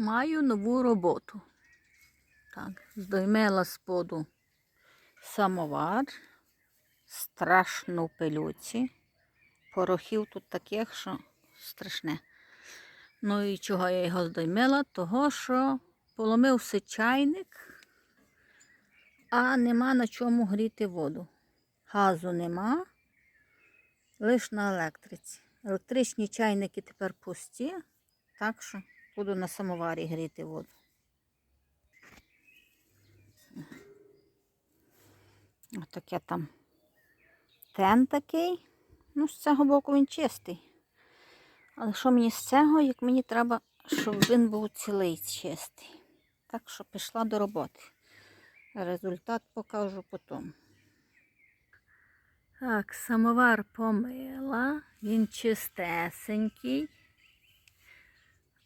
Маю нову роботу. Так, здоймела з поду самовар, страшно в пилюці. Порохів тут таких, що страшне. Ну і чого я його здоймила? Того, що поломився чайник, а нема на чому гріти воду. Газу нема, лише на електриці. Електричні чайники тепер пусті, так що буду на самоварі гріти воду. Отаке там тен такий. Ну, з цього боку він чистий. Але що мені з цього, як мені треба, щоб він був цілий чистий. Так що пішла до роботи. Результат покажу потім. Так, самовар помила, він чистесенький.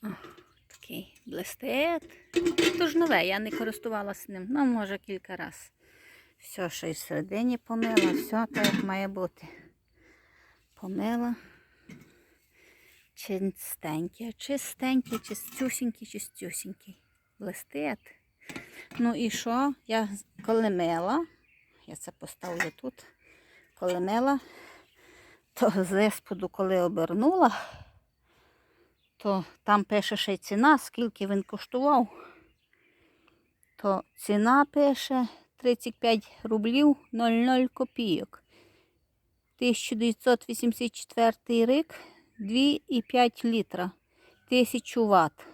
О, такий блистить. Тож нове, я не користувалася ним, ну, може, кілька разів. Все, що і всередині помила, все так має бути. Помила. Чистенький, чистенький, чистюсінький, чистюсінький. Блистить. Ну і що? Я коли мила, я це поставлю тут, коли мила, то з есподу, коли обернула, то там пише ще ціна, скільки він коштував. То ціна пише 35 рублів 00 копійок. 1984 рік 2,5 літра. 1000 Вт.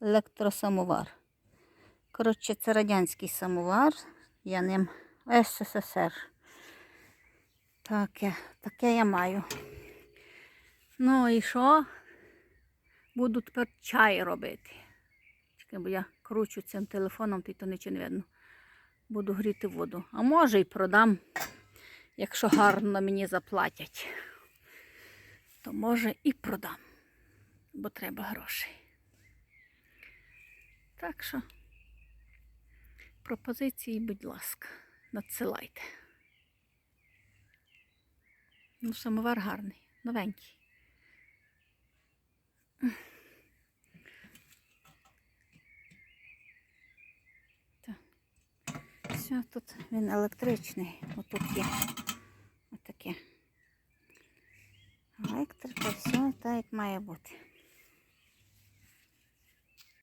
Електросамовар. Коротше, це радянський самовар. Я ним СССР. Таке, таке я маю. Ну і що? Буду тепер чай робити. Чекай, бо я кручу цим телефоном, то й то нічого не видно. Буду гріти воду. А може і продам, якщо гарно мені заплатять. То може і продам, бо треба грошей. Так що пропозиції, будь ласка, надсилайте. Ну, самовар гарний, новенький. Все, тут він електричний. Отут є отаке. Електрика, все так як має бути.